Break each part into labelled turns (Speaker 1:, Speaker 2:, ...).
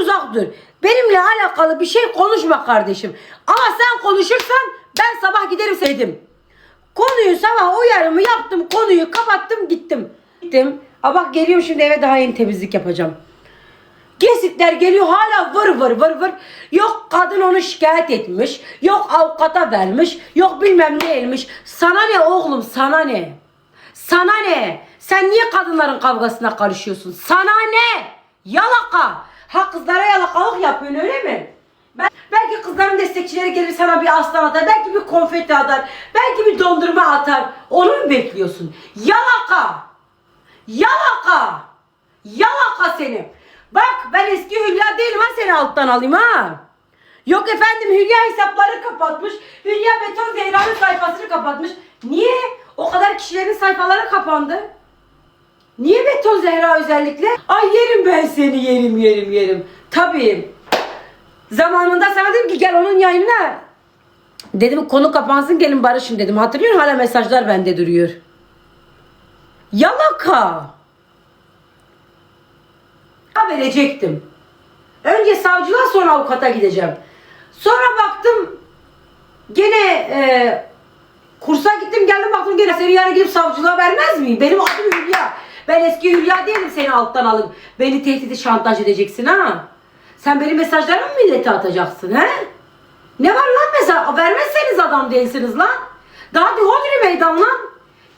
Speaker 1: uzak dur. Benimle alakalı bir şey konuşma kardeşim. Ama sen konuşursan ben sabah giderim dedim. Konuyu sabah uyarımı yaptım. Konuyu kapattım gittim. Gittim. Aa bak geliyorum şimdi eve daha yeni temizlik yapacağım. Kesitler geliyor hala vır vır vır vır. Yok kadın onu şikayet etmiş. Yok avukata vermiş. Yok bilmem neymiş. Sana ne oğlum sana ne? Sana ne? Sen niye kadınların kavgasına karışıyorsun? Sana ne? Yalaka. Ha kızlara yalakalık yapıyorsun öyle mi? Ben, belki kızların destekçileri gelir sana bir aslan atar. Belki bir konfeti atar. Belki bir dondurma atar. Onu mu bekliyorsun? Yalaka. Yalaka. Yalaka seni. Bak ben eski Hülya değilim ha seni alttan alayım ha. Yok efendim Hülya hesapları kapatmış. Hülya Beton Zehra'nın sayfasını kapatmış. Niye? O kadar kişilerin sayfaları kapandı. Niye Beton Zehra özellikle? Ay yerim ben seni yerim yerim yerim. Tabii. Zamanında sana dedim ki gel onun yayınına. Dedim konu kapansın gelin barışın dedim. Hatırlıyor musun? Hala mesajlar bende duruyor. Yalaka. verecektim. Önce savcılığa sonra avukata gideceğim. Sonra baktım gene e, kursa gittim geldim baktım gene seni yarın gidip savcılığa vermez miyim? Benim adım Hülya. Ben eski Hülya değilim seni alttan alıp beni tehdit şantaj edeceksin ha. Sen benim mesajlarımı mı millete atacaksın he? Ne var lan mesela? Vermezseniz adam değilsiniz lan. Daha hodri meydan lan.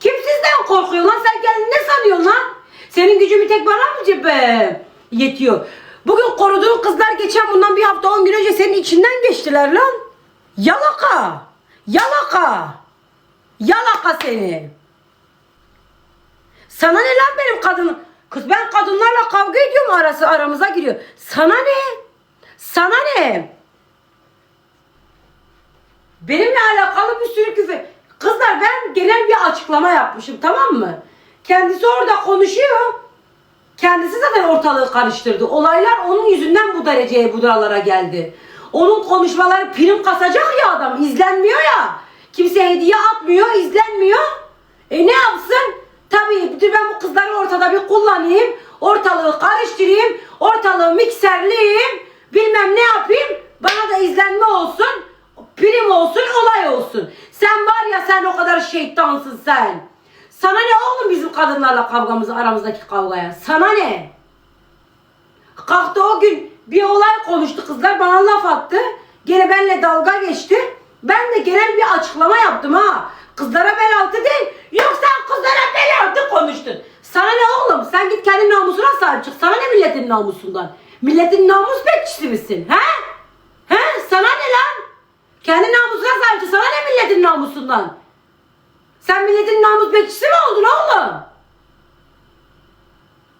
Speaker 1: Kim sizden korkuyor lan? Sen kendini ne sanıyorsun lan? Senin gücün bir tek bana mı cebe yetiyor? Bugün koruduğun kızlar geçen bundan bir hafta on gün önce senin içinden geçtiler lan. Yalaka. Yalaka. Yalaka seni. Sana ne lan benim kadın? Kız ben kadınlarla kavga ediyorum arası aramıza giriyor. Sana ne? Sana ne? Benimle alakalı bir sürü küfür. Kızlar ben genel bir açıklama yapmışım tamam mı? Kendisi orada konuşuyor. Kendisi zaten ortalığı karıştırdı. Olaylar onun yüzünden bu dereceye bu duralara geldi. Onun konuşmaları prim kasacak ya adam. izlenmiyor ya. Kimse hediye atmıyor, izlenmiyor. E ne yapsın? Tabii bir ben bu kızları kullanayım. Ortalığı karıştırayım. Ortalığı mikserleyeyim. Bilmem ne yapayım. Bana da izlenme olsun. Prim olsun, olay olsun. Sen var ya sen o kadar şeytansın sen. Sana ne oğlum bizim kadınlarla kavgamızı aramızdaki kavgaya? Sana ne? Kalktı o gün bir olay konuştu kızlar bana laf attı. Gene benimle dalga geçti. Ben de genel bir açıklama yaptım ha. Kızlara bel altı değil. Yok sen kızlara bel altı konuştun. Sana ne oğlum? Sen git kendi namusuna sahip çık. Sana ne milletin namusundan? Milletin namus bekçisi misin? He? He? Sana ne lan? Kendi namusuna sahip çık. Sana ne milletin namusundan? Sen milletin namus bekçisi mi oldun oğlum?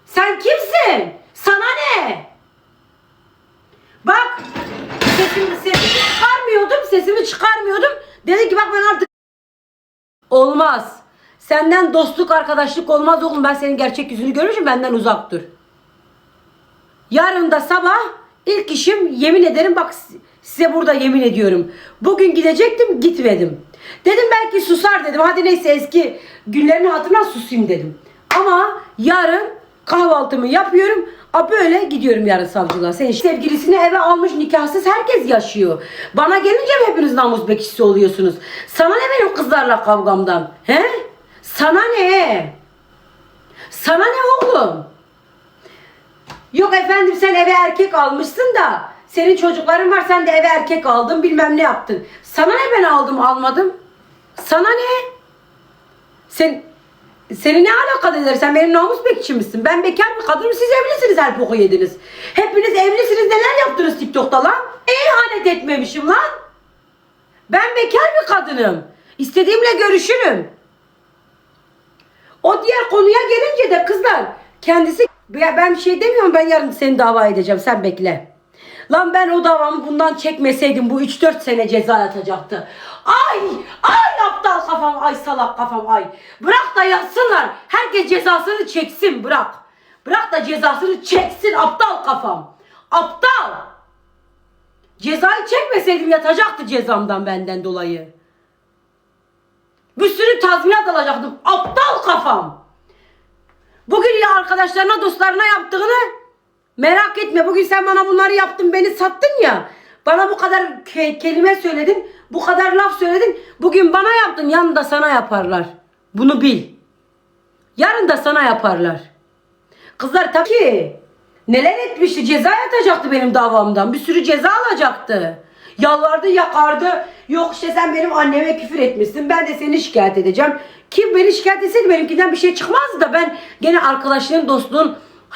Speaker 1: Sen kimsin? Sana ne? Bak sesimi, sesimi çıkarmıyordum, sesimi çıkarmıyordum. Dedi ki bak ben artık olmaz. Senden dostluk, arkadaşlık olmaz oğlum. Ben senin gerçek yüzünü görmüşüm. Benden uzak dur. Yarın da sabah ilk işim yemin ederim bak size burada yemin ediyorum. Bugün gidecektim gitmedim. Dedim belki susar dedim. Hadi neyse eski günlerini hatırla susayım dedim. Ama yarın kahvaltımı yapıyorum. A böyle gidiyorum yarın savcılığa. Senin sevgilisini eve almış nikahsız herkes yaşıyor. Bana gelince mi hepiniz namus bekçisi oluyorsunuz? Sana ne benim kızlarla kavgamdan? He? Sana ne? Sana ne oğlum? Yok efendim sen eve erkek almışsın da senin çocukların var sen de eve erkek aldın bilmem ne yaptın. Sana ne ben aldım almadım? Sana ne? Sen seni ne alakadar eder? Sen benim namus bekçi misin? Ben bekar bir kadınım siz evlisiniz her boku yediniz. Hepiniz evlisiniz neler yaptınız TikTok'ta lan? Ne ihanet etmemişim lan? Ben bekar bir kadınım. İstediğimle görüşürüm. O diğer konuya gelince de kızlar kendisi ben bir şey demiyorum ben yarın seni dava edeceğim sen bekle. Lan ben o davamı bundan çekmeseydim bu 3-4 sene ceza yatacaktı. Ay ay aptal kafam ay salak kafam ay. Bırak da yatsınlar. Herkes cezasını çeksin bırak. Bırak da cezasını çeksin aptal kafam. Aptal. Cezayı çekmeseydim yatacaktı cezamdan benden dolayı. Bir sürü tazminat alacaktım. Aptal kafam. Bugün ya arkadaşlarına dostlarına yaptığını Merak etme bugün sen bana bunları yaptın beni sattın ya. Bana bu kadar ke- kelime söyledin. Bu kadar laf söyledin. Bugün bana yaptın yarın da sana yaparlar. Bunu bil. Yarın da sana yaparlar. Kızlar tabii ki neler etmişti ceza yatacaktı benim davamdan. Bir sürü ceza alacaktı. Yalvardı yakardı. Yok işte sen benim anneme küfür etmişsin. Ben de seni şikayet edeceğim. Kim beni şikayet etseydi benimkinden bir şey çıkmazdı da ben gene arkadaşlığın dostluğun